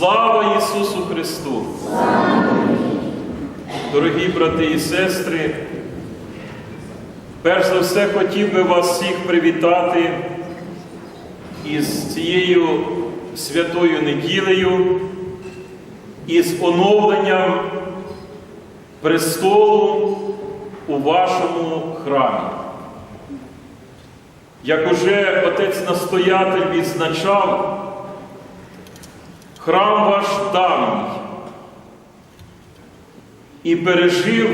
Слава Ісусу Христу! Дорогі брати і сестри, перш за все хотів би вас всіх привітати із цією святою неділею, із оновленням престолу у вашому храмі. Як уже отець настоятель відзначав, храм ваш давній і пережив,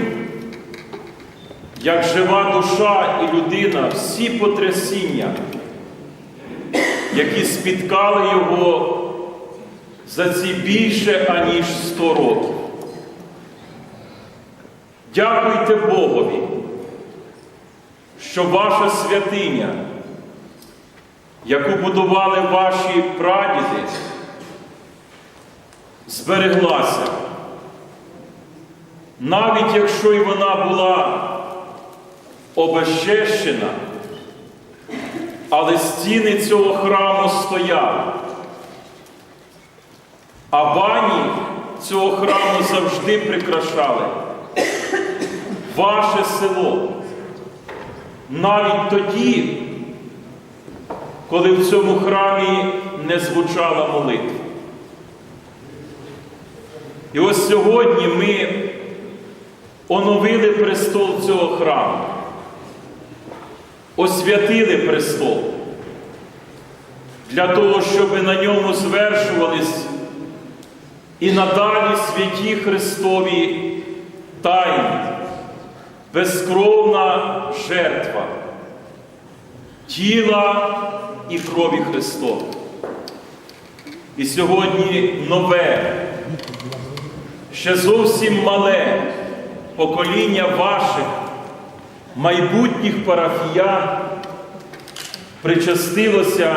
як жива душа і людина, всі потрясіння, які спіткали його за ці більше аніж сто років. Дякуйте Богові, що ваша святиня, яку будували ваші прадіди, збереглася, навіть якщо й вона була обезчещена, але стіни цього храму стояли, а бані цього храму завжди прикрашали ваше село. Навіть тоді, коли в цьому храмі не звучала молитва. І ось сьогодні ми оновили престол цього храму, освятили престол. Для того, щоб на ньому звершувались і надалі святі Христові тайни, безкровна жертва тіла і крові Христова. І сьогодні нове, ще зовсім мале покоління ваших майбутніх парафіян причастилося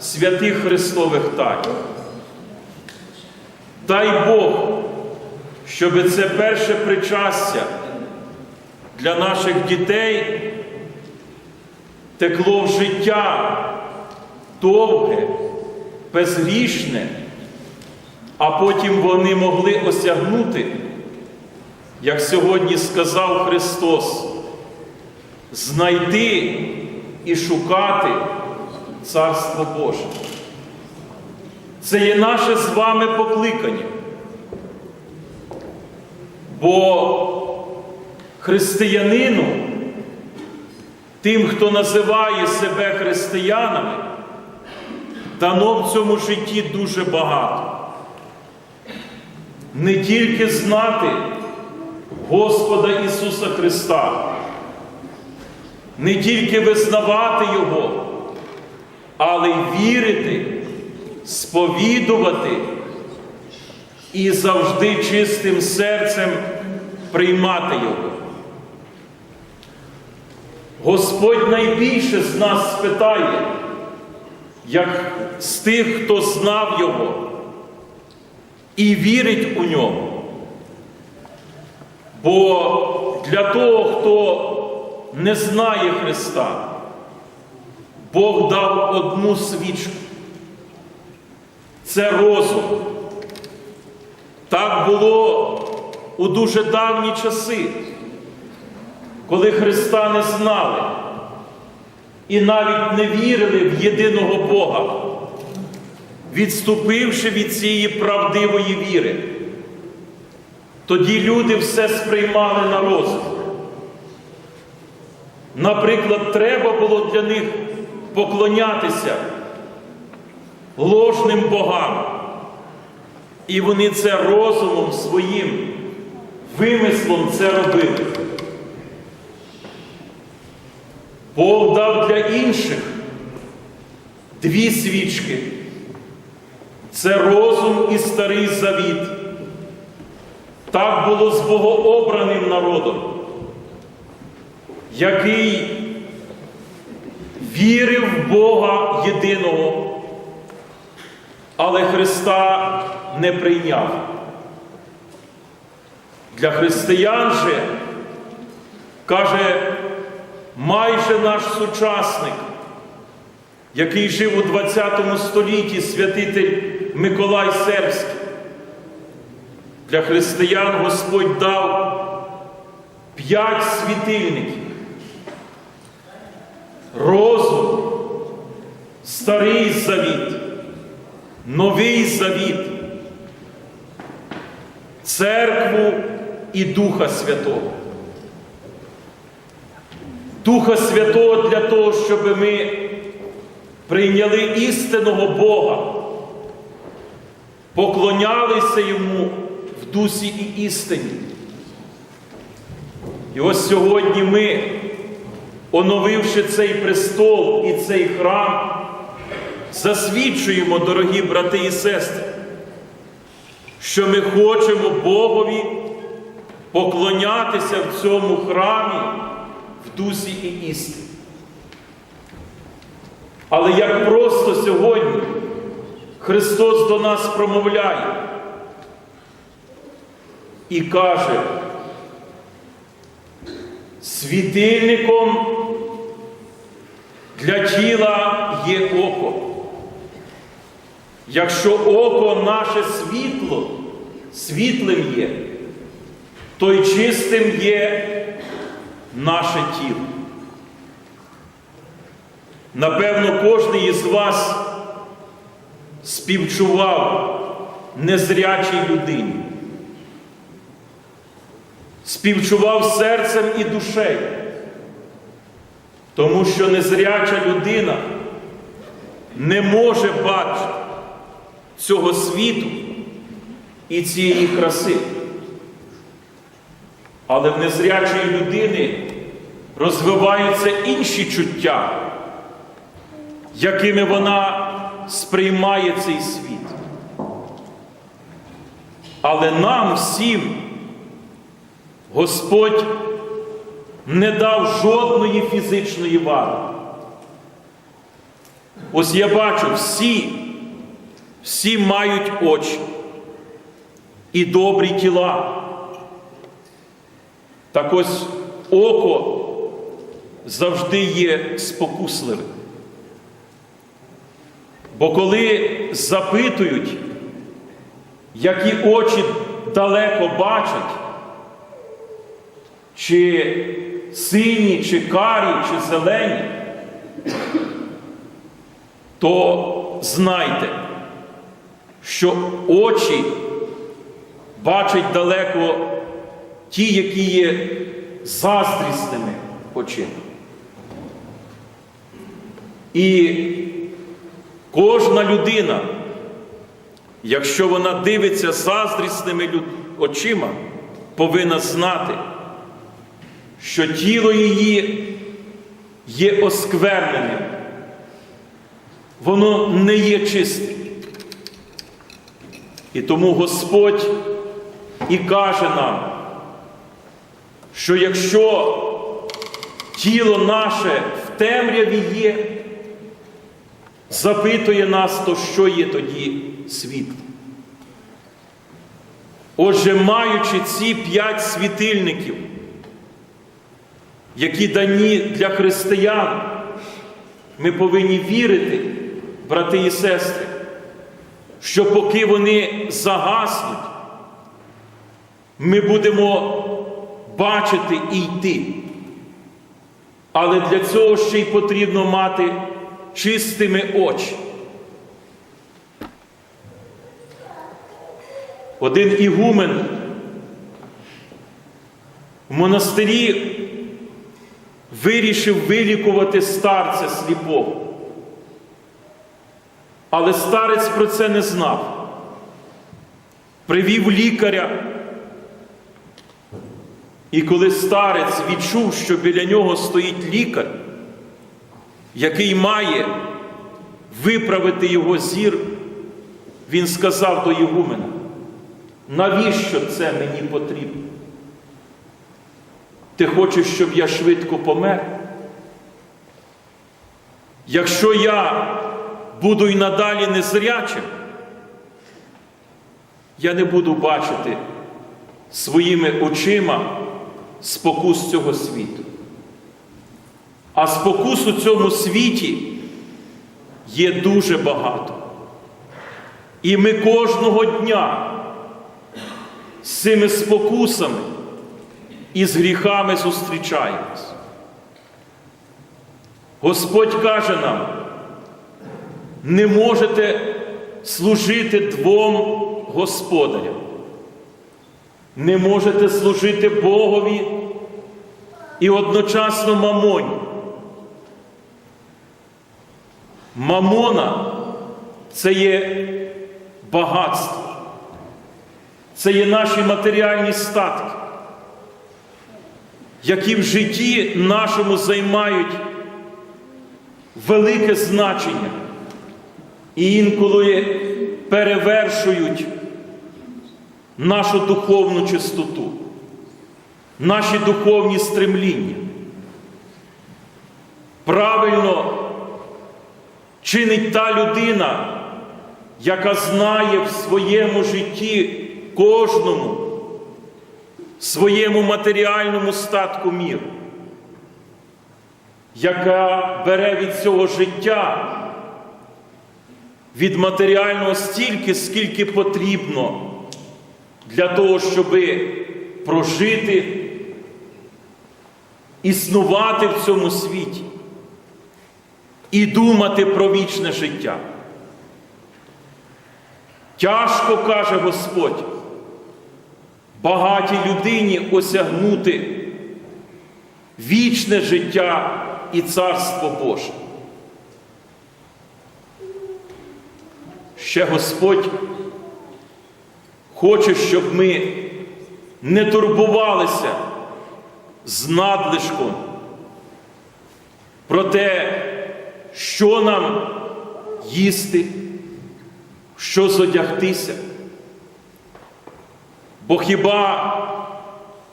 святих Христових тайн. Дай Бог, щоб це перше причастя для наших дітей текло в життя довге, безгрішне, а потім вони могли осягнути, як сьогодні сказав Христос, знайти і шукати Царство Боже. Це є наше з вами покликання. Бо християнину, тим, хто називає себе християнами, дано в цьому житті дуже багато. Не тільки знати Господа Ісуса Христа, не тільки визнавати Його, але й вірити, сповідувати і завжди чистим серцем приймати Його. Господь найбільше з нас спитає, як з тих, хто знав Його і вірить у нього. Бо для того, хто не знає Христа, Бог дав одну свічку. Це розум. Так було у дуже давні часи, коли Христа не знали і навіть не вірили в єдиного Бога, відступивши від цієї правдивої віри. Тоді люди все сприймали на розум. Наприклад, треба було для них поклонятися ложним богам. І вони це розумом своїм вимислом це робили. Бог дав для інших дві свічки. Це розум і старий завіт. Так було з богообраним народом, який вірив в Бога єдиного, але Христа не прийняв. Для християн же, каже майже наш сучасник, який жив у 20 столітті святитель Миколай Сербський. Для християн Господь дав п'ять світильників. Розум, старий завіт, новий завіт, церкву і Духа Святого. Духа Святого для того, щоб ми прийняли істинного Бога, поклонялися Йому в дусі і істині. І ось сьогодні ми, оновивши цей престол і цей храм, засвідчуємо, дорогі брати і сестри, що ми хочемо Богові поклонятися в цьому храмі в дусі і істині. Але як просто сьогодні Христос до нас промовляє і каже, світильником для тіла є око. Якщо око наше світло, світлим є, то й чистим є наше тіло. Напевно, кожен із вас співчував незрячій людині, співчував серцем і душею, тому що незряча людина не може бачити цього світу і цієї краси. Але в незрячої людини розвиваються інші чуття, якими вона сприймає цей світ. Але нам всім Господь не дав жодної фізичної вади. Ось я бачу, всі, всі мають очі і добрі тіла. Так ось око завжди є спокусливим. Бо коли запитують, які очі далеко бачать, чи сині, чи карі, чи зелені, то знайте, що очі бачать далеко ті, які є заздрісними очима. І кожна людина, якщо вона дивиться заздрісними очима, повинна знати, що тіло її є оскверненим, воно не є чистим. І тому Господь і каже нам, що якщо тіло наше в темряві є, запитує нас, то що є тоді світло? Отже, маючи ці п'ять світильників, які дані для християн, ми повинні вірити, брати і сестри, що поки вони загаснуть, ми будемо бачити і йти. Але для цього ще й потрібно мати чистими очі. Один ігумен в монастирі вирішив вилікувати старця сліпого. Але старець про це не знав. Привів лікаря. І коли старець відчув, що біля нього стоїть лікар, який має виправити його зір, він сказав до Єгумена, навіщо це мені потрібно? Ти хочеш, щоб я швидко помер? Якщо я буду й надалі незрячим, я не буду бачити своїми очима спокус цього світу. А спокус у цьому світі є дуже багато. І ми кожного дня з цими спокусами і з гріхами зустрічаємось. Господь каже нам, не можете служити двом господарям, не можете служити Богові і одночасно мамоні. Мамона це є багатство, це є наші матеріальні статки, які в житті нашому займають велике значення і інколи перевершують нашу духовну чистоту, наші духовні стремління. Правильно чинить та людина, яка знає в своєму житті кожному, своєму матеріальному статку міру, яка бере від цього життя, від матеріального стільки, скільки потрібно для того, щоб прожити, існувати в цьому світі і думати про вічне життя. Тяжко каже Господь, багатій людині осягнути вічне життя і Царство Боже. Ще Господь хоче, щоб ми не турбувалися з надлишком про те, що нам їсти, що зодягтися. Бо хіба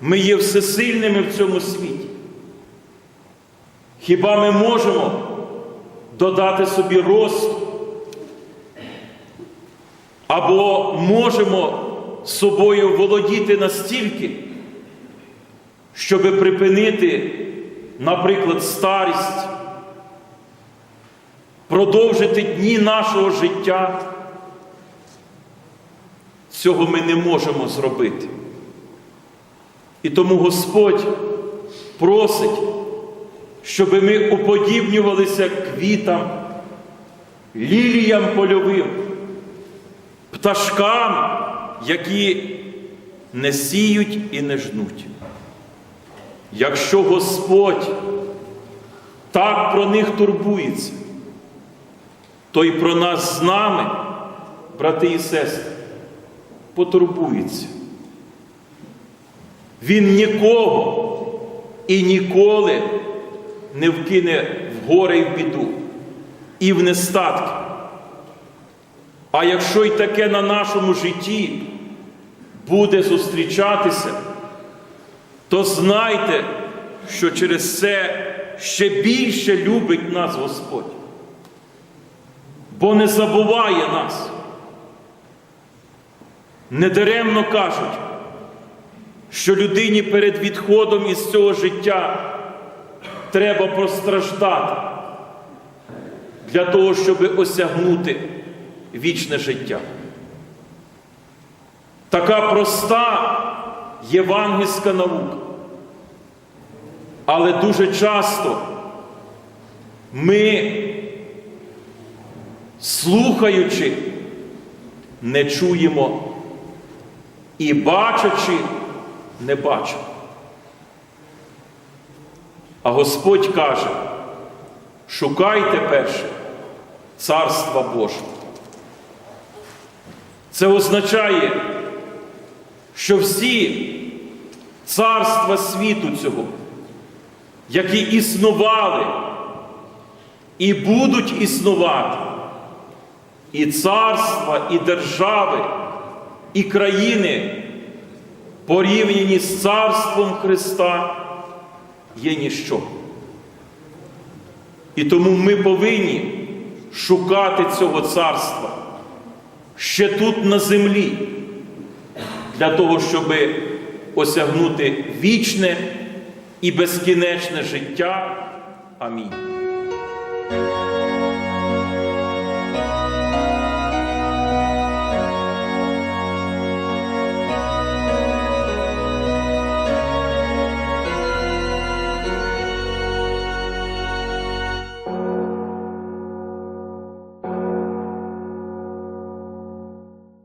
ми є всесильними в цьому світі? Хіба ми можемо додати собі росту? Або можемо собою володіти настільки, щоб припинити, наприклад, старість, продовжити дні нашого життя. Цього ми не можемо зробити. І тому Господь просить, щоб ми уподібнювалися квітам, ліліям польовим, пташкам, які не сіють і не жнуть. Якщо Господь так про них турбується, то й про нас з нами, брати і сестри, потурбується. Він нікого і ніколи не вкине в горе і в біду, і в нестатки. А якщо й таке на нашому житті буде зустрічатися, то знайте, що через це ще більше любить нас Господь, бо не забуває нас. Недаремно кажуть, що людині перед відходом із цього життя треба постраждати для того, щоб осягнути вічне життя. Така проста євангельська наука. Але дуже часто ми, слухаючи, не чуємо і бачачи, не бачимо. А Господь каже, шукайте перше Царства Божого. Це означає, що всі царства світу цього, які існували і будуть існувати, і царства, і держави, і країни, порівняні з царством Христа, є ніщо. І тому ми повинні шукати цього царства ще тут на землі, для того, щоб осягнути вічне і безкінечне життя. Амінь.